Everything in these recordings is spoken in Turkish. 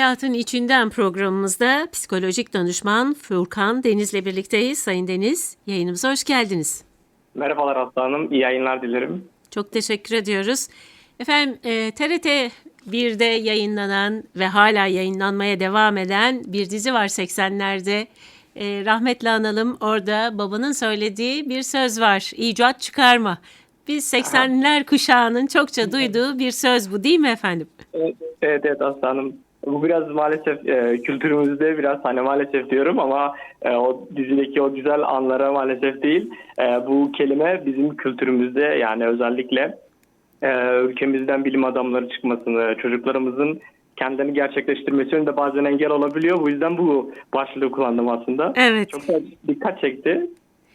Hayatın İçinden programımızda psikolojik danışman Furkan Deniz'le birlikteyiz. Sayın Deniz, yayınımıza hoş geldiniz. Merhabalar Aslı Hanım, iyi yayınlar dilerim. Çok teşekkür ediyoruz. Efendim e, TRT 1'de yayınlanan ve hala yayınlanmaya devam eden bir dizi var 80'lerde. E, rahmetli analım orada babanın söylediği bir söz var. İcat çıkarma. Biz 80'ler kuşağının çokça duyduğu bir söz bu değil mi efendim? Evet, evet, evet Aslı Hanım. Bu biraz maalesef e, kültürümüzde biraz hani maalesef diyorum ama e, o dizideki o güzel anlara maalesef değil. E, bu kelime bizim kültürümüzde yani özellikle e, ülkemizden bilim adamları çıkmasını, çocuklarımızın kendini gerçekleştirmesi önünde bazen engel olabiliyor. Bu yüzden bu başlığı kullandım aslında. Evet. Çok da dikkat çekti.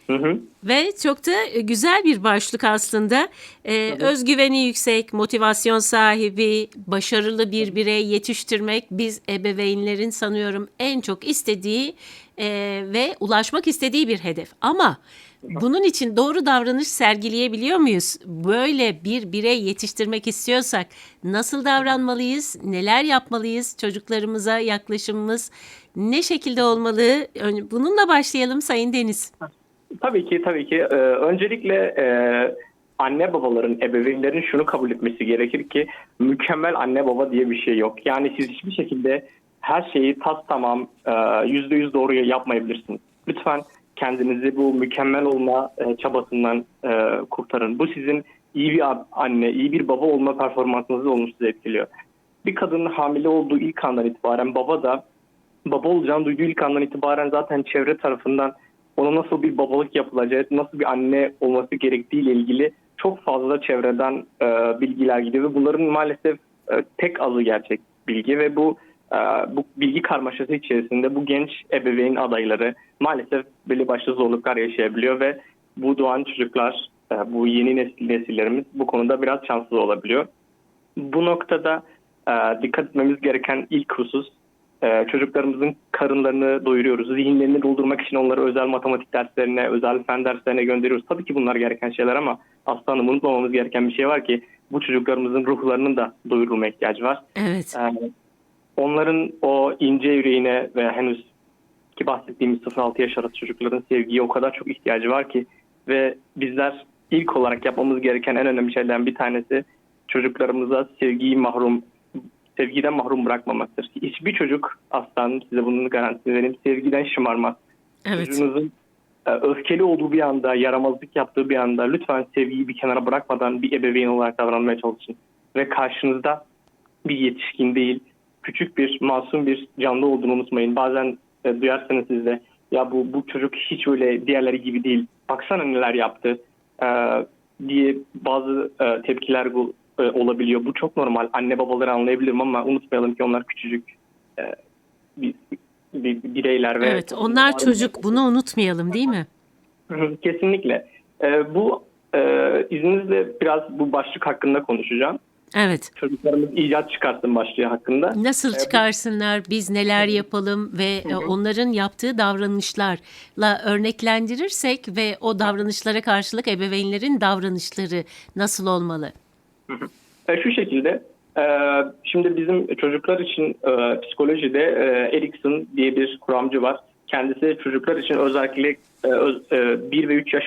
Hı hı. Ve çok da e, güzel bir başlık aslında. Ee, özgüveni yüksek, motivasyon sahibi, başarılı bir birey yetiştirmek biz ebeveynlerin sanıyorum en çok istediği e, ve ulaşmak istediği bir hedef. Ama bunun için doğru davranış sergileyebiliyor muyuz? Böyle bir birey yetiştirmek istiyorsak nasıl davranmalıyız? Neler yapmalıyız? Çocuklarımıza yaklaşımımız ne şekilde olmalı? Bununla başlayalım Sayın Deniz. Tabii ki tabii ki. Ee, öncelikle e, anne babaların, ebeveynlerin şunu kabul etmesi gerekir ki mükemmel anne baba diye bir şey yok. Yani siz hiçbir şekilde her şeyi tas tamam e, yüzde yüz doğru yapmayabilirsiniz. Lütfen kendinizi bu mükemmel olma e, çabasından e, kurtarın. Bu sizin iyi bir anne, iyi bir baba olma performansınızı olumsuz etkiliyor. Bir kadının hamile olduğu ilk andan itibaren baba da baba olacağını duyduğu ilk andan itibaren zaten çevre tarafından ona nasıl bir babalık yapılacağı, nasıl bir anne olması gerektiği ile ilgili çok fazla çevreden e, bilgiler gidiyor ve bunların maalesef e, tek azı gerçek bilgi ve bu e, bu bilgi karmaşası içerisinde bu genç ebeveyn adayları maalesef belli başlı zorluklar yaşayabiliyor ve bu doğan çocuklar, e, bu yeni nesil, nesillerimiz bu konuda biraz şanslı olabiliyor. Bu noktada e, dikkat etmemiz gereken ilk husus e, çocuklarımızın karınlarını doyuruyoruz. Zihinlerini doldurmak için onları özel matematik derslerine, özel fen derslerine gönderiyoruz. Tabii ki bunlar gereken şeyler ama aslanım unutmamamız gereken bir şey var ki bu çocuklarımızın ruhlarının da doyurulma ihtiyacı var. Evet. E, onların o ince yüreğine ve henüz ki bahsettiğimiz 0-6 yaş arası çocukların sevgiye o kadar çok ihtiyacı var ki ve bizler ilk olarak yapmamız gereken en önemli şeylerden bir tanesi çocuklarımıza sevgiyi mahrum sevgiden mahrum bırakmamaktır. Hiçbir çocuk aslan size bunun garantisini vereyim sevgiden şımarmaz. Evet. Çocuğunuzun e, öfkeli olduğu bir anda, yaramazlık yaptığı bir anda lütfen sevgiyi bir kenara bırakmadan bir ebeveyn olarak davranmaya çalışın. Ve karşınızda bir yetişkin değil, küçük bir, masum bir canlı olduğunu unutmayın. Bazen e, duyarsanız siz de ya bu, bu çocuk hiç öyle diğerleri gibi değil, baksana neler yaptı e, diye bazı e, tepkiler bu- e, olabiliyor. Bu çok normal. Anne babaları anlayabilirim ama unutmayalım ki onlar küçücük e, bir, bir- bireyler ve Evet, onlar çocuk. Bunu unutmayalım değil mi? Kesinlikle. Ee, bu e, izninizle biraz bu başlık hakkında konuşacağım. Evet. Çocuklarımız icat çıkarsın başlığı hakkında. Nasıl bu- çıkarsınlar, biz neler yapalım ve e, onların yaptığı davranışlarla örneklendirirsek ve o davranışlara karşılık ebeveynlerin davranışları nasıl olmalı? E, şu şekilde e, şimdi bizim çocuklar için e, psikolojide e, Erikson diye bir kuramcı var. Kendisi çocuklar için özellikle e, öz- e, 1 ve 3 yaş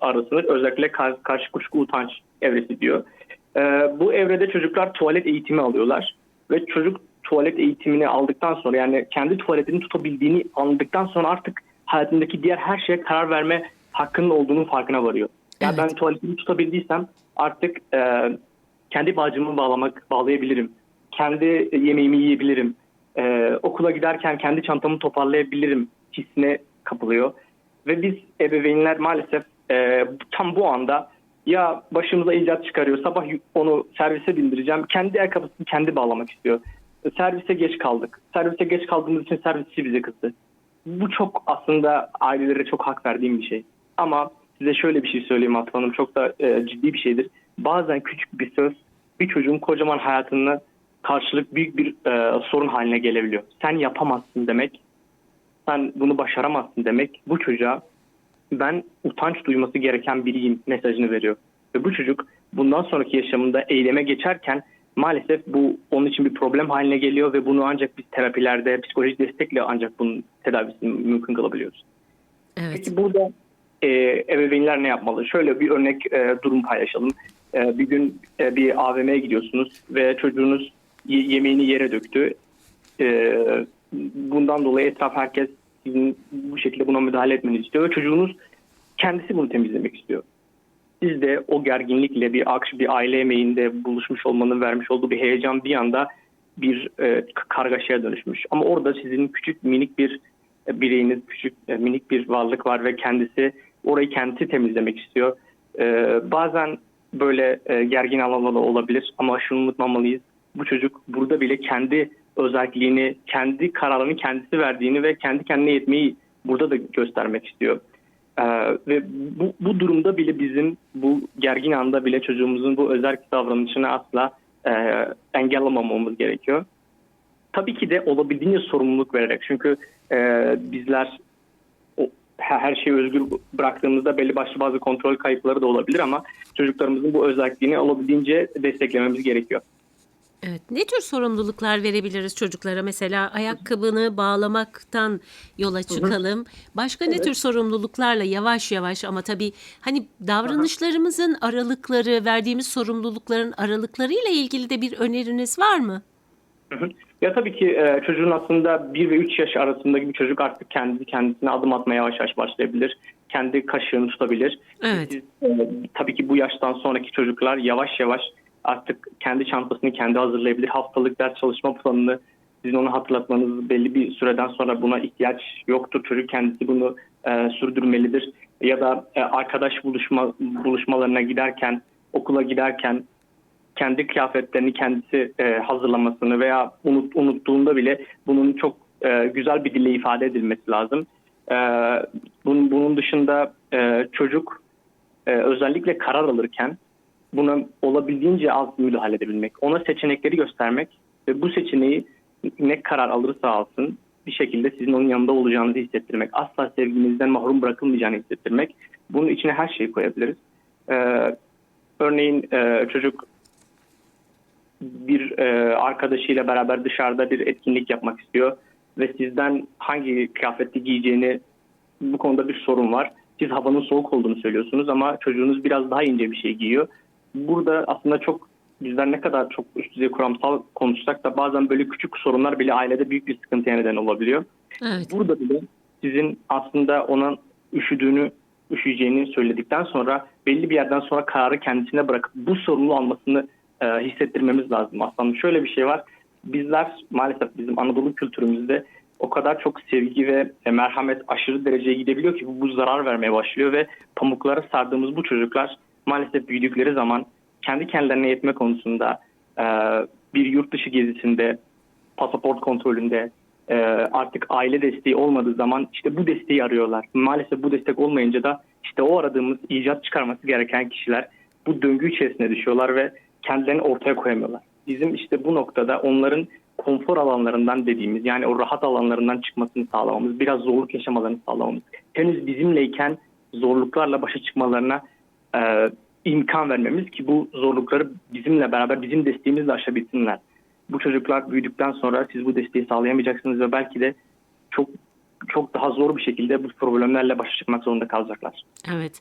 arasını özellikle kar- karşı kuşku utanç evresi diyor. Bu evrede çocuklar tuvalet eğitimi alıyorlar ve çocuk tuvalet eğitimini aldıktan sonra yani kendi tuvaletini tutabildiğini anladıktan sonra artık hayatındaki diğer her şeye karar verme hakkının olduğunun farkına varıyor. Yani Evet. ben tuvaletimi tutabildiysem artık e, kendi bağcımı bağlamak bağlayabilirim. Kendi yemeğimi yiyebilirim. Ee, okula giderken kendi çantamı toparlayabilirim hissine kapılıyor. Ve biz ebeveynler maalesef e, tam bu anda ya başımıza icat çıkarıyor. Sabah onu servise bindireceğim. Kendi ayakkabısını kendi bağlamak istiyor. Servise geç kaldık. Servise geç kaldığımız için servisçi bize kızdı. Bu çok aslında ailelere çok hak verdiğim bir şey. Ama size şöyle bir şey söyleyeyim Aslı Hanım. Çok da e, ciddi bir şeydir. Bazen küçük bir söz bir çocuğun kocaman hayatına karşılık büyük bir e, sorun haline gelebiliyor. Sen yapamazsın demek, sen bunu başaramazsın demek bu çocuğa ben utanç duyması gereken biriyim mesajını veriyor. Ve bu çocuk bundan sonraki yaşamında eyleme geçerken maalesef bu onun için bir problem haline geliyor ve bunu ancak biz terapilerde, psikolojik destekle ancak bunun tedavisini mümkün kılabiliyoruz. Evet. Peki burada e, ebeveynler ne yapmalı? Şöyle bir örnek e, durum paylaşalım. E, bir gün e, bir AVM'ye gidiyorsunuz ve çocuğunuz ye- yemeğini yere döktü. E, bundan dolayı etraf herkes sizin bu şekilde buna müdahale etmenizi istiyor çocuğunuz kendisi bunu temizlemek istiyor. Siz de o gerginlikle bir akş bir aile yemeğinde buluşmuş olmanın vermiş olduğu bir heyecan bir anda bir e, kargaşaya dönüşmüş. Ama orada sizin küçük minik bir e, bireyiniz, küçük minik bir varlık var ve kendisi orayı kendisi temizlemek istiyor. E, bazen böyle e, gergin alanlar olabilir ama şunu unutmamalıyız. Bu çocuk burada bile kendi özelliğini, kendi kararını kendisi verdiğini ve kendi kendine yetmeyi burada da göstermek istiyor. Ee, ve bu, bu durumda bile bizim bu gergin anda bile çocuğumuzun bu özel davranışını asla e, engellemememiz gerekiyor. Tabii ki de olabildiğince sorumluluk vererek çünkü e, bizler her şeyi özgür bıraktığımızda belli başlı bazı kontrol kayıpları da olabilir ama çocuklarımızın bu özelliğini olabildiğince desteklememiz gerekiyor. Evet. Ne tür sorumluluklar verebiliriz çocuklara? Mesela ayakkabını bağlamaktan yola çıkalım. Başka ne tür sorumluluklarla yavaş yavaş ama tabii hani davranışlarımızın aralıkları, verdiğimiz sorumlulukların aralıklarıyla ilgili de bir öneriniz var mı? Hı hı. Ya tabii ki e, çocuğun aslında 1 ve 3 yaş arasındaki bir çocuk artık kendi kendisine adım atmaya yavaş yavaş başlayabilir. Kendi kaşığını tutabilir. Evet. Siz, e, tabii ki bu yaştan sonraki çocuklar yavaş yavaş artık kendi çantasını kendi hazırlayabilir. Haftalık ders çalışma planını sizin onu hatırlatmanız belli bir süreden sonra buna ihtiyaç yoktur. Çocuk kendisi bunu e, sürdürmelidir. Ya da e, arkadaş buluşma buluşmalarına giderken, okula giderken kendi kıyafetlerini kendisi e, hazırlamasını veya unut, unuttuğunda bile bunun çok e, güzel bir dille ifade edilmesi lazım. E, bunun, bunun dışında e, çocuk e, özellikle karar alırken buna olabildiğince az müdahale edebilmek, ona seçenekleri göstermek ve bu seçeneği ne karar alırsa alsın bir şekilde sizin onun yanında olacağınızı hissettirmek, asla sevginizden mahrum bırakılmayacağını hissettirmek. Bunun içine her şeyi koyabiliriz. E, örneğin e, çocuk bir e, arkadaşıyla beraber dışarıda bir etkinlik yapmak istiyor ve sizden hangi kıyafeti giyeceğini bu konuda bir sorun var. Siz havanın soğuk olduğunu söylüyorsunuz ama çocuğunuz biraz daha ince bir şey giyiyor. Burada aslında çok bizler ne kadar çok üst düzey kuramsal konuşsak da bazen böyle küçük sorunlar bile ailede büyük bir sıkıntıya neden olabiliyor. Evet. Burada bile sizin aslında ona üşüdüğünü, üşüyeceğini söyledikten sonra belli bir yerden sonra kararı kendisine bırakıp bu sorumluluğu almasını e, hissettirmemiz lazım. Aslında şöyle bir şey var. Bizler maalesef bizim Anadolu kültürümüzde o kadar çok sevgi ve merhamet aşırı dereceye gidebiliyor ki bu, bu zarar vermeye başlıyor ve pamuklara sardığımız bu çocuklar maalesef büyüdükleri zaman kendi kendilerine yetme konusunda e, bir yurt dışı gezisinde, pasaport kontrolünde, e, artık aile desteği olmadığı zaman işte bu desteği arıyorlar. Maalesef bu destek olmayınca da işte o aradığımız icat çıkarması gereken kişiler bu döngü içerisine düşüyorlar ve kendilerini ortaya koyamıyorlar. Bizim işte bu noktada onların konfor alanlarından dediğimiz yani o rahat alanlarından çıkmasını sağlamamız, biraz zorluk yaşamalarını sağlamamız, henüz bizimleyken zorluklarla başa çıkmalarına e, imkan vermemiz ki bu zorlukları bizimle beraber bizim desteğimizle aşabilsinler. Bu çocuklar büyüdükten sonra siz bu desteği sağlayamayacaksınız ve belki de çok çok daha zor bir şekilde bu problemlerle başa çıkmak zorunda kalacaklar. Evet.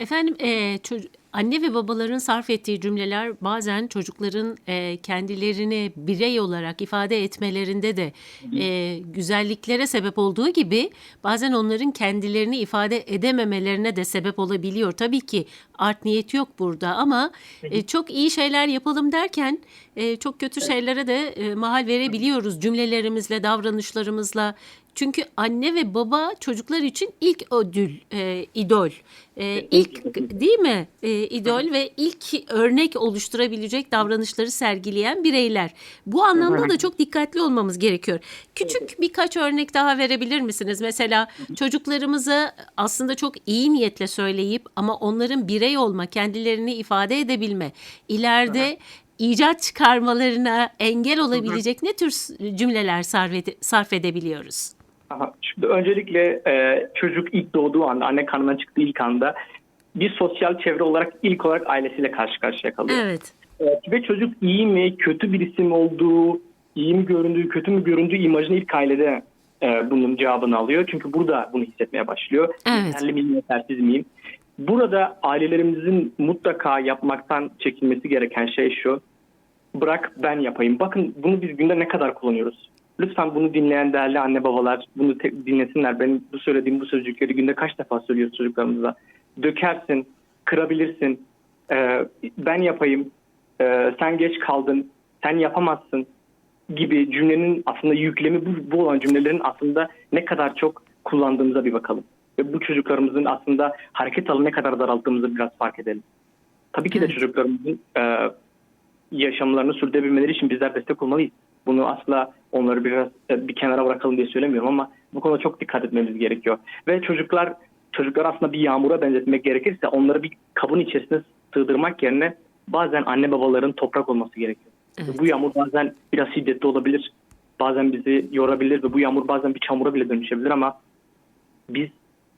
Efendim e, ço- anne ve babaların sarf ettiği cümleler bazen çocukların e, kendilerini birey olarak ifade etmelerinde de e, güzelliklere sebep olduğu gibi bazen onların kendilerini ifade edememelerine de sebep olabiliyor. Tabii ki art niyet yok burada ama e, çok iyi şeyler yapalım derken e, çok kötü şeylere de e, mahal verebiliyoruz cümlelerimizle, davranışlarımızla. Çünkü anne ve baba çocuklar için ilk ödül, e, idol, e, ilk değil mi? E, idol ve ilk örnek oluşturabilecek davranışları sergileyen bireyler. Bu anlamda da çok dikkatli olmamız gerekiyor. Küçük birkaç örnek daha verebilir misiniz? Mesela çocuklarımıza aslında çok iyi niyetle söyleyip ama onların birey olma, kendilerini ifade edebilme, ileride icat çıkarmalarına engel olabilecek ne tür cümleler sarf, ede- sarf edebiliyoruz? Aha, Şimdi öncelikle e, çocuk ilk doğduğu anda, anne karnından çıktığı ilk anda bir sosyal çevre olarak ilk olarak ailesiyle karşı karşıya kalıyor. Evet. Ee, ve çocuk iyi mi, kötü birisi mi olduğu, iyi mi göründüğü, kötü mü göründüğü imajını ilk ailede e, bunun cevabını alıyor. Çünkü burada bunu hissetmeye başlıyor. Evet. Yeterli miyim, yetersiz miyim? Burada ailelerimizin mutlaka yapmaktan çekinmesi gereken şey şu. Bırak ben yapayım. Bakın bunu biz günde ne kadar kullanıyoruz. Lütfen bunu dinleyen değerli anne babalar bunu te- dinlesinler. Benim bu söylediğim bu sözcükleri günde kaç defa söylüyoruz çocuklarımıza. Dökersin, kırabilirsin, e, ben yapayım, e, sen geç kaldın, sen yapamazsın gibi cümlenin aslında yüklemi bu, bu olan cümlelerin aslında ne kadar çok kullandığımıza bir bakalım. Ve bu çocuklarımızın aslında hareket alanı ne kadar daralttığımızı biraz fark edelim. Tabii ki de çocuklarımızın e, yaşamlarını sürdürebilmeleri için bizler destek olmalıyız. Bunu asla onları biraz e, bir kenara bırakalım diye söylemiyorum ama bu konuda çok dikkat etmemiz gerekiyor. Ve çocuklar çocuklar aslında bir yağmura benzetmek gerekirse onları bir kabın içerisine sığdırmak yerine bazen anne babaların toprak olması gerekiyor. Evet. Bu yağmur bazen biraz şiddetli olabilir. Bazen bizi yorabilir ve bu yağmur bazen bir çamura bile dönüşebilir ama biz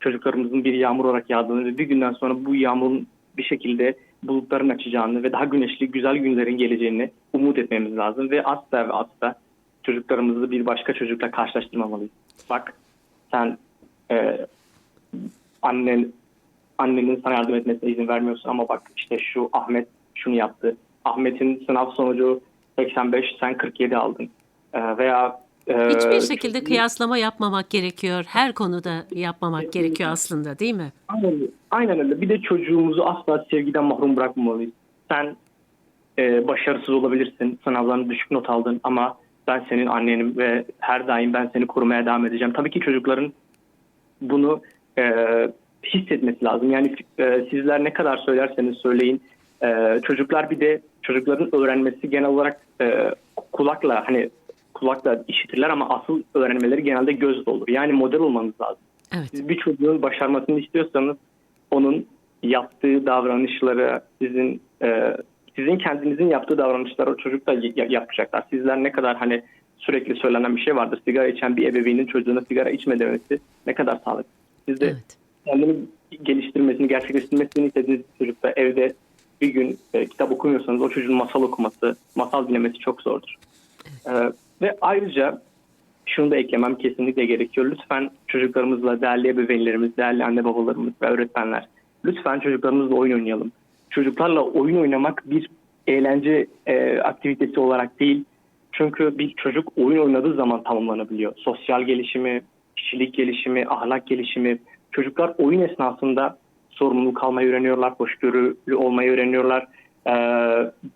çocuklarımızın bir yağmur olarak yağdığını ve bir günden sonra bu yağmurun bir şekilde bulutların açacağını ve daha güneşli güzel günlerin geleceğini umut etmemiz lazım ve asla ve asla çocuklarımızı bir başka çocukla karşılaştırmamalıyız. Bak sen e, annen annenin sana yardım etmesine izin vermiyorsun ama bak işte şu Ahmet şunu yaptı. Ahmet'in sınav sonucu 85 sen 47 aldın. E, veya Hiçbir şekilde kıyaslama yapmamak gerekiyor. Her konuda yapmamak gerekiyor aslında değil mi? Aynen, aynen öyle. Bir de çocuğumuzu asla sevgiden mahrum bırakmamalıyız. Sen e, başarısız olabilirsin, sınavlarını düşük not aldın ama ben senin annenim ve her daim ben seni korumaya devam edeceğim. Tabii ki çocukların bunu e, hissetmesi lazım. Yani e, sizler ne kadar söylerseniz söyleyin. e, çocuklar bir de çocukların öğrenmesi genel olarak e, kulakla hani kulakla işitirler ama asıl öğrenmeleri genelde gözle olur. Yani model olmanız lazım. Evet. Siz bir çocuğun başarmasını istiyorsanız onun yaptığı davranışları sizin e, sizin kendinizin yaptığı davranışları o çocuk da yapacaklar. Sizler ne kadar hani sürekli söylenen bir şey vardır. Sigara içen bir ebeveynin çocuğuna sigara içme demesi ne kadar sağlıklı. Siz de Evet. kendini geliştirmesini, gerçekleştirmesini istediğiniz çocukta evde bir gün e, kitap okumuyorsanız o çocuğun masal okuması, masal dinlemesi çok zordur. E, ve ayrıca şunu da eklemem kesinlikle gerekiyor. Lütfen çocuklarımızla, değerli ebeveynlerimiz, değerli anne babalarımız ve öğretmenler, lütfen çocuklarımızla oyun oynayalım. Çocuklarla oyun oynamak bir eğlence e, aktivitesi olarak değil. Çünkü bir çocuk oyun oynadığı zaman tamamlanabiliyor. Sosyal gelişimi, kişilik gelişimi, ahlak gelişimi. Çocuklar oyun esnasında sorumluluk almayı öğreniyorlar, hoşgörülü olmayı öğreniyorlar, e,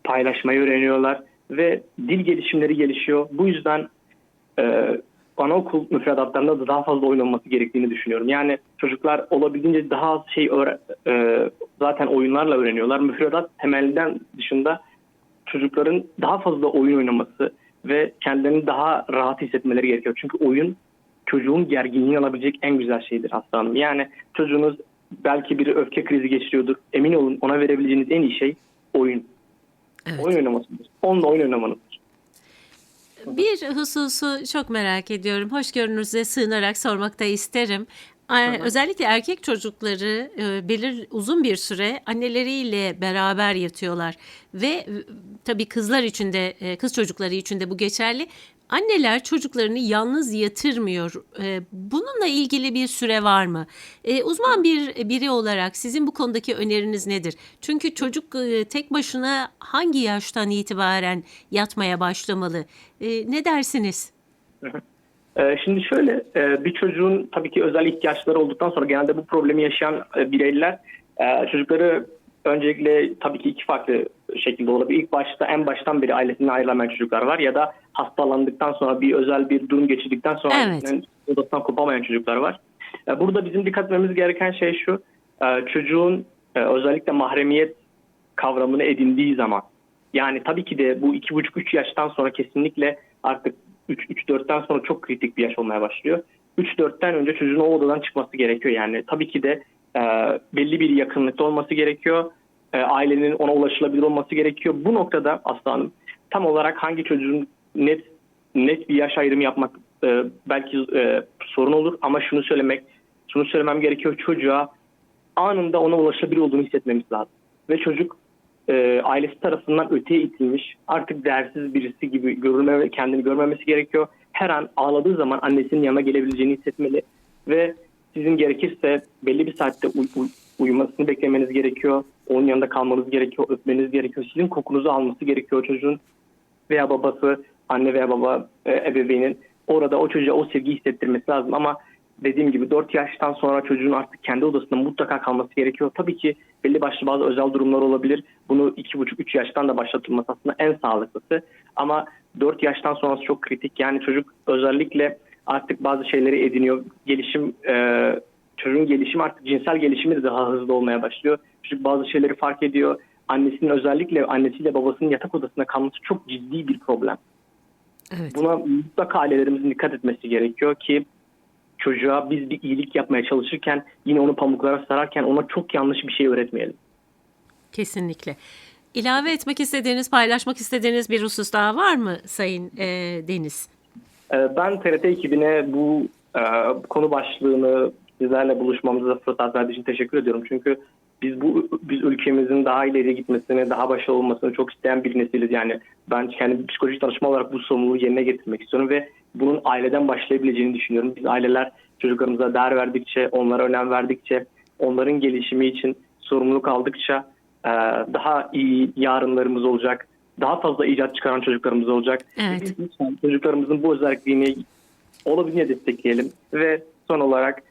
paylaşmayı öğreniyorlar ve dil gelişimleri gelişiyor. Bu yüzden e, anaokul müfredatlarında da daha fazla oynanması gerektiğini düşünüyorum. Yani çocuklar olabildiğince daha az şey e, zaten oyunlarla öğreniyorlar. Müfredat temelinden dışında çocukların daha fazla oyun oynaması ve kendilerini daha rahat hissetmeleri gerekiyor. Çünkü oyun çocuğun gerginliğini alabilecek en güzel şeydir aslanım. Yani çocuğunuz belki bir öfke krizi geçiriyordur. Emin olun ona verebileceğiniz en iyi şey oyun. Evet. Oyun oynamasıdır. Onunla oyun oynamanızdır. Bir hususu çok merak ediyorum. Hoşgörünüze sığınarak sormak da isterim. Özellikle erkek çocukları e, belir uzun bir süre anneleriyle beraber yatıyorlar ve e, tabii kızlar için de e, kız çocukları için de bu geçerli. Anneler çocuklarını yalnız yatırmıyor. E, Bununla ilgili bir süre var mı? E, Uzman bir biri olarak sizin bu konudaki öneriniz nedir? Çünkü çocuk e, tek başına hangi yaştan itibaren yatmaya başlamalı? E, Ne dersiniz? Ee, Şimdi şöyle e, bir çocuğun tabii ki özel ihtiyaçları olduktan sonra genelde bu problemi yaşayan e, bireyler çocukları öncelikle tabii ki iki farklı şekilde olabilir. İlk başta en baştan beri ailesinden ayrılamayan çocuklar var ya da hastalandıktan sonra bir özel bir durum geçirdikten sonra Evet. odasından kopamayan çocuklar var. E, Burada bizim dikkat etmemiz gereken şey şu e, çocuğun e, özellikle mahremiyet kavramını edindiği zaman yani tabii ki de bu iki buçuk üç yaştan sonra kesinlikle artık 3-4'ten sonra çok kritik bir yaş olmaya başlıyor. 3-4'ten önce çocuğun o odadan çıkması gerekiyor. Yani tabii ki de e, belli bir yakınlıkta olması gerekiyor. E, ailenin ona ulaşılabilir olması gerekiyor. Bu noktada aslanım tam olarak hangi çocuğun net net bir yaş ayrımı yapmak e, belki e, sorun olur ama şunu söylemek şunu söylemem gerekiyor çocuğa anında ona ulaşabilir olduğunu hissetmemiz lazım. Ve çocuk e, ailesi tarafından öteye itilmiş, artık değersiz birisi gibi görülme kendini görmemesi gerekiyor. Her an ağladığı zaman annesinin yanına gelebileceğini hissetmeli ve sizin gerekirse belli bir saatte uy- uy- uyumasını beklemeniz gerekiyor. Onun yanında kalmanız gerekiyor, öpmeniz gerekiyor. Sizin kokunuzu alması gerekiyor çocuğun veya babası, anne veya baba, e, ebeveynin orada o çocuğa o sevgiyi hissettirmesi lazım ama dediğim gibi 4 yaştan sonra çocuğun artık kendi odasında mutlaka kalması gerekiyor. Tabii ki belli başlı bazı özel durumlar olabilir. Bunu 2,5-3 yaştan da başlatılması aslında en sağlıklısı. Ama 4 yaştan sonrası çok kritik. Yani çocuk özellikle artık bazı şeyleri ediniyor. Gelişim e, çocuğun gelişimi artık cinsel gelişimi de daha hızlı olmaya başlıyor. Çocuk bazı şeyleri fark ediyor. Annesinin özellikle annesiyle babasının yatak odasında kalması çok ciddi bir problem. Evet. Buna mutlaka ailelerimizin dikkat etmesi gerekiyor ki çocuğa biz bir iyilik yapmaya çalışırken yine onu pamuklara sararken ona çok yanlış bir şey öğretmeyelim. Kesinlikle. İlave etmek istediğiniz, paylaşmak istediğiniz bir husus daha var mı Sayın e, Deniz? Ee, Ben TRT ekibine bu e, konu başlığını sizlerle buluşmamıza fırsat verdiği için teşekkür ediyorum. Çünkü biz bu biz ülkemizin daha ileriye gitmesini, daha başarılı olmasını çok isteyen bir nesiliz. Yani ben kendi psikolojik danışma olarak bu sorumluluğu yerine getirmek istiyorum ve bunun aileden başlayabileceğini düşünüyorum. Biz aileler çocuklarımıza değer verdikçe, onlara önem verdikçe, onların gelişimi için sorumluluk aldıkça e, daha iyi yarınlarımız olacak. Daha fazla icat çıkaran çocuklarımız olacak. Evet. Biz çocuklarımızın bu özelliğini olabildiğince destekleyelim ve son olarak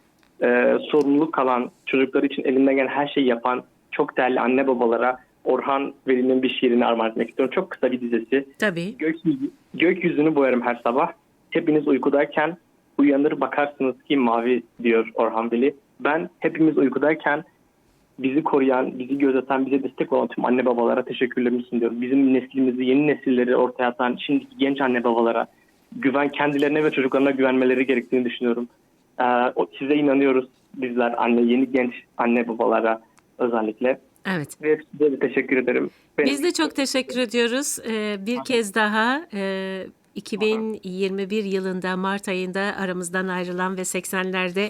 e, sorumluluk kalan çocuklar için elinden gelen her şeyi yapan çok değerli anne babalara Orhan Veli'nin bir şiirini armağan etmek istiyorum. Çok kısa bir dizesi. Tabii. Gökyüzü, gökyüzünü boyarım her sabah. Hepiniz uykudayken uyanır bakarsınız ki mavi diyor Orhan Veli. Ben hepimiz uykudayken bizi koruyan, bizi gözeten, bize destek olan tüm anne babalara teşekkürlerimi sunuyorum. Bizim neslimizi, yeni nesilleri ortaya atan şimdiki genç anne babalara güven kendilerine ve çocuklarına güvenmeleri gerektiğini düşünüyorum. O- size inanıyoruz bizler anne, yeni genç anne babalara özellikle. Evet. Ve size de teşekkür ederim. Benim- Biz de çok teşekkür ediyoruz. Ee, bir kez daha e, 2021 yılında Mart ayında aramızdan ayrılan ve 80'lerde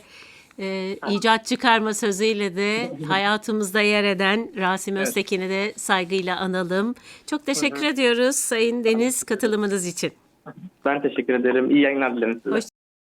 e, icat çıkarma sözüyle de hayatımızda yer eden Rasim Öztekin'i de saygıyla analım. Çok teşekkür ediyoruz Sayın Deniz katılımınız için. Ben teşekkür ederim. İyi yayınlar dilerim size. Hoş